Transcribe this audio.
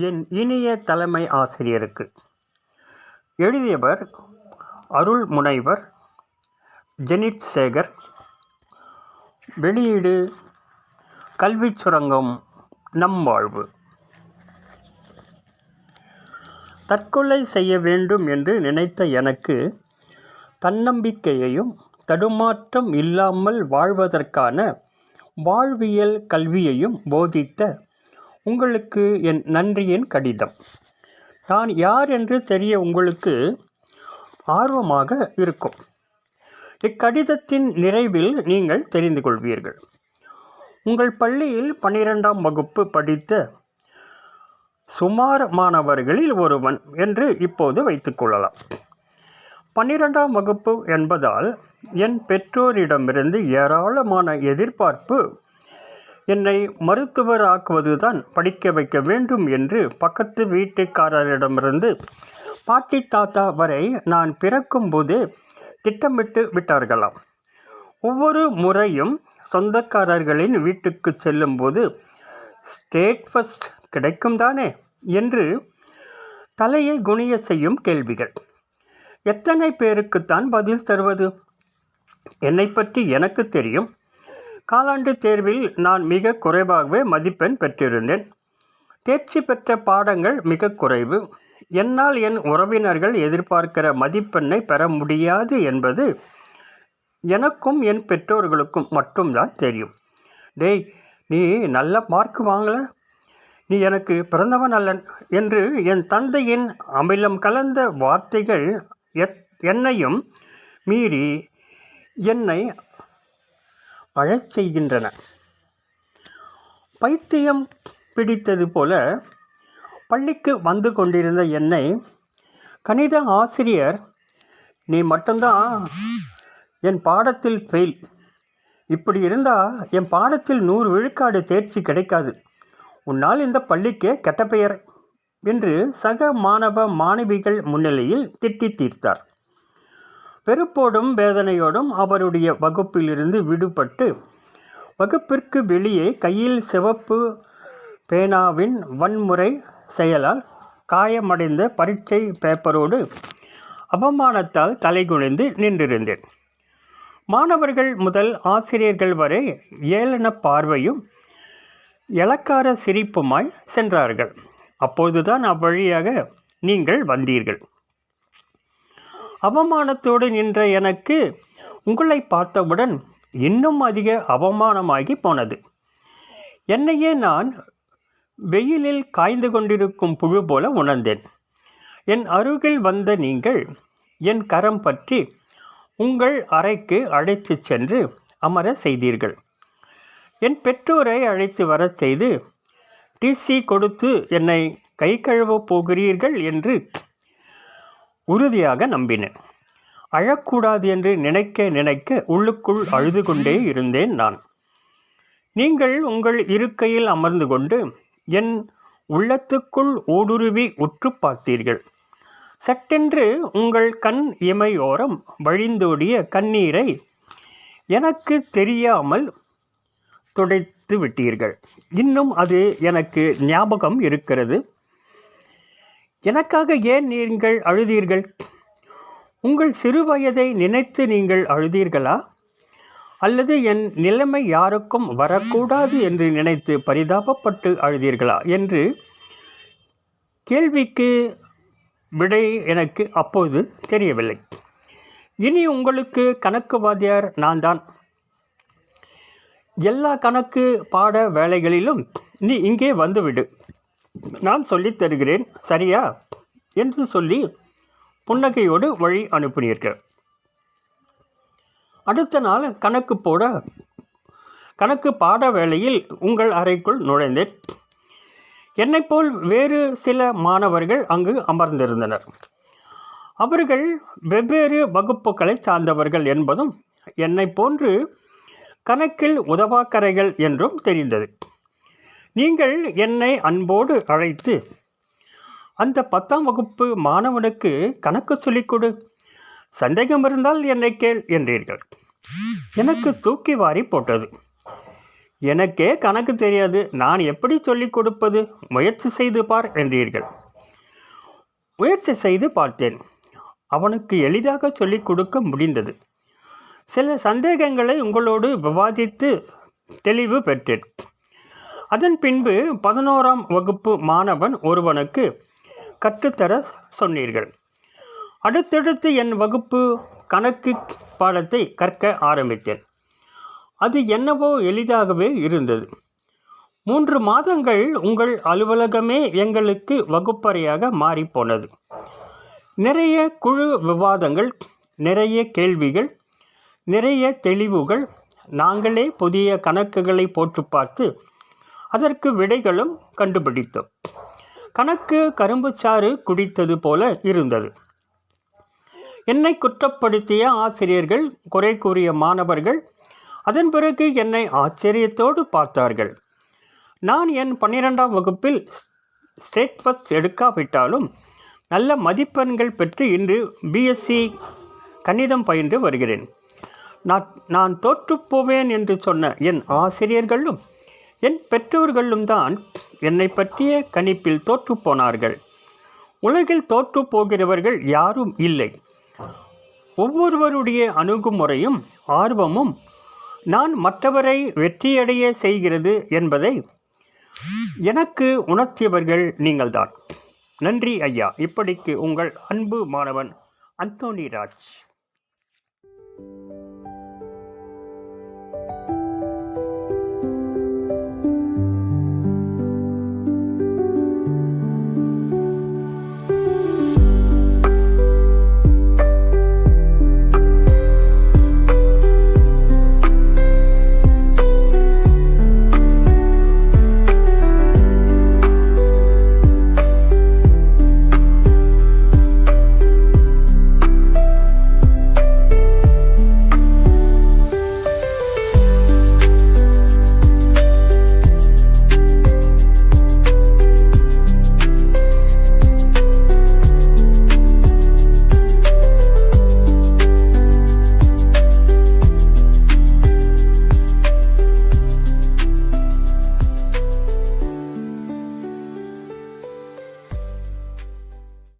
என் இனிய தலைமை ஆசிரியருக்கு. எழுதியவர் அருள் முனைவர் ஜெனித் சேகர் வெளியீடு கல்விச் சுரங்கம் நம் வாழ்வு தற்கொலை செய்ய வேண்டும் என்று நினைத்த எனக்கு தன்னம்பிக்கையையும் தடுமாற்றம் இல்லாமல் வாழ்வதற்கான வாழ்வியல் கல்வியையும் போதித்த உங்களுக்கு என் நன்றியின் கடிதம். நான் யார் என்று தெரிய உங்களுக்கு ஆர்வமாக இருக்கும். இக்கடிதத்தின் நிறைவில் நீங்கள் தெரிந்து கொள்வீர்கள். உங்கள் பள்ளியில் பன்னிரெண்டாம் வகுப்பு படித்த சுமார் மாணவர்களில் ஒருவன் என்று இப்போது வைத்துக்கொள்ளலாம் பன்னிரெண்டாம் வகுப்பு என்பதால் என் பெற்றோரிடமிருந்து ஏராளமான எதிர்பார்ப்பு என்னை மருத்துவர் ஆக்குவதுதான் படிக்க வைக்க வேண்டும் என்று பக்கத்து வீட்டுக்காரரிடமிருந்து பாட்டி தாத்தா வரை நான் பிறக்கும்போதே திட்டமிட்டு விட்டார்களாம். ஒவ்வொரு முறையும் சொந்தக்காரர்களின் வீட்டுக்கு செல்லும்போது ஸ்டேட் ஃபஸ்ட் கிடைக்கும் தானே? என்று தலையை குனிய செய்யும் கேள்விகள். எத்தனை பேருக்குத்தான் பதில் தருவது? என்னை பற்றி எனக்கு தெரியும். காலாண்டு தேர்வில் நான் மிக குறைவாகவே மதிப்பெண் பெற்றிருந்தேன். தேர்ச்சி பெற்ற பாடங்கள் மிக குறைவு. என்னால் என் உறவினர்கள் எதிர்பார்க்கிற மதிப்பெண்ணை பெற முடியாது என்பது எனக்கும் என் பெற்றோர்களுக்கும் மட்டும்தான் தெரியும். டேய் நீ நல்ல மார்க் வாங்கல. நீ எனக்கு பிறந்தவன் அல்லன் என்று என் தந்தையின் அமிலம் கலந்த வார்த்தைகள் எத் என்னையும் மீறி என்னை அழச் செய்கின்றன. பைத்தியம் பிடித்தது போல பள்ளிக்கு வந்து கொண்டிருந்த என்னை கணித ஆசிரியர் நீ மட்டும்தான் என் பாடத்தில் ஃபெயில் இப்படி இருந்தால் என் பாடத்தில் நூறு விழுக்காடு தேர்ச்சி கிடைக்காது. உன்னால் இந்த பள்ளிக்கே கெட்ட பெயர் என்று சக மாணவ மாணவிகள் முன்னிலையில் திட்டி தீர்த்தார். வெறுப்போடும் வேதனையோடும் அவருடைய வகுப்பிலிருந்து விடுபட்டு வகுப்பிற்கு வெளியே கையில் சிவப்பு பேனாவின் வன்முறை செயலால் காயமடைந்த பரீட்சை பேப்பரோடு அவமானத்தால் தலைகுனிந்து நின்றிருந்தேன். மாணவர்கள் முதல் ஆசிரியர்கள் வரை ஏளன பார்வையும் இலக்கார சிரிப்புமாய் சென்றார்கள். அப்போதுதான் அவ்வழியாக நீங்கள் வந்தீர்கள். அவமானத்தோடு நின்ற எனக்கு உங்களை பார்த்தவுடன் இன்னும் அதிக அவமானமாகி போனது. என்னையே நான் வெயிலில் காய்ந்து கொண்டிருக்கும் புழு போல உணர்ந்தேன். என் அருகில் வந்த நீங்கள் என் கரம் பற்றி உங்கள் அறைக்கு அழைத்து சென்று அமர செய்தீர்கள். என் பெற்றோரை அழைத்து வரச் செய்து டிசி கொடுத்து என்னை கை கழுவப் போகிறீர்கள் என்று உறுதியாக நம்பினேன். அழக்கூடாது என்று நினைக்க நினைக்க உள்ளுக்குள் அழுது கொண்டே இருந்தேன் நான். நீங்கள் உங்கள் இருக்கையில் அமர்ந்து கொண்டு என் உள்ளத்துக்குள் ஊடுருவி உற்று பார்த்தீர்கள். சட்டென்று உங்கள் கண் இமையோரம் வழிந்தோடிய கண்ணீரை எனக்கு தெரியாமல் துடைத்து விட்டீர்கள். இன்னும் அது எனக்கு ஞாபகம் இருக்கிறது. எனக்காக ஏன் நீங்கள் அழுதீர்கள்? உங்கள் சிறு வயதை நினைத்து நீங்கள் அழுதீர்களா? அல்லது என் நிலைமை யாருக்கும் வரக்கூடாது என்று நினைத்து பரிதாபப்பட்டு அழுதீர்களா? என்று கேள்விக்கு விடை எனக்கு அப்போது தெரியவில்லை. இனி உங்களுக்கு கணக்கு வாத்தியார் நான் தான் எல்லா கணக்கு பாட வேலைகளிலும் நீ இங்கே வந்துவிடு. நான் சொல்லித் தருகிறேன் சரியா? என்று சொல்லி புன்னகையோடு வழி அனுப்பினீர்கள். அடுத்த நாள் கணக்கு போட கணக்கு பாட வேளையில் உங்கள் அறைக்குள் நுழைந்தேன். என்னைப்போல் வேறு சில மாணவர்கள் அங்கு அமர்ந்திருந்தனர். அவர்கள் வெவ்வேறு வகுப்புகளை சார்ந்தவர்கள் என்பதும் என்னை போன்று கணக்கில் உதவாக்கரைகள் என்றும் தெரிந்தது. நீங்கள் என்னை அன்போடு அழைத்து அந்த பத்தாம் வகுப்பு மாணவனுக்கு கணக்கு சொல்லிக் கொடு. சந்தேகம் இருந்தால் என்னை கேள் என்றீர்கள். எனக்கு தூக்கி வாரி போட்டது. எனக்கே கணக்கு தெரியாது. நான் எப்படி சொல்லிக் கொடுப்பது? முயற்சி செய்து பார் என்றீர்கள். முயற்சி செய்து பார்த்தேன். அவனுக்கு எளிதாக சொல்லிக் கொடுக்க முடிந்தது. சில சந்தேகங்களை உங்களோடு விவாதித்து தெளிவு பெற்றேன். அதன் பின்பு பதினோராம் வகுப்பு மாணவன் ஒருவனுக்கு கற்றுத்தர சொன்னீர்கள். அடுத்தடுத்து என் வகுப்பு கணக்கு பாடத்தை கற்க ஆரம்பித்தேன். அது என்னவோ எளிதாகவே இருந்தது. மூன்று மாதங்கள் உங்கள் அலுவலகமே எங்களுக்கு வகுப்பறையாக மாறிப்போனது. நிறைய குழு விவாதங்கள் நிறைய கேள்விகள் நிறைய தெளிவுகள் நாங்களே புதிய கணக்குகளை போட்டு பார்த்து அதற்கு விடைகளும் கண்டுபிடித்தோம். கணக்கு கரும்பு சாறு குடித்தது போல இருந்தது. என்னை குற்றப்படுத்திய ஆசிரியர்கள் குறை கூறிய மாணவர்கள் அதன் பிறகு என்னை ஆச்சரியத்தோடு பார்த்தார்கள். நான் என் பன்னிரெண்டாம் வகுப்பில் ஸ்டேட் ஃபஸ்ட் எடுக்காவிட்டாலும் நல்ல மதிப்பெண்கள் பெற்று இன்று பிஎஸ்சி கணிதம் பயின்று வருகிறேன். நான் நான் தோற்றுப்போவேன் என்று சொன்ன என் ஆசிரியர்களும் என் பெற்றோர்களும் தான் என்னை பற்றிய கணிப்பில் தோற்றுப் போனார்கள். உலகில் தோற்று போகிறவர்கள் யாரும் இல்லை. ஒவ்வொருவருடைய அணுகுமுறையும் ஆர்வமும் நான் மற்றவரை வெற்றியடைய செய்கிறது என்பதை எனக்கு உணர்த்தியவர்கள் நீங்கள்தான். நன்றி ஐயா. இப்படிக்கு உங்கள் அன்பு மாணவன் அந்தோனி ராஜ்.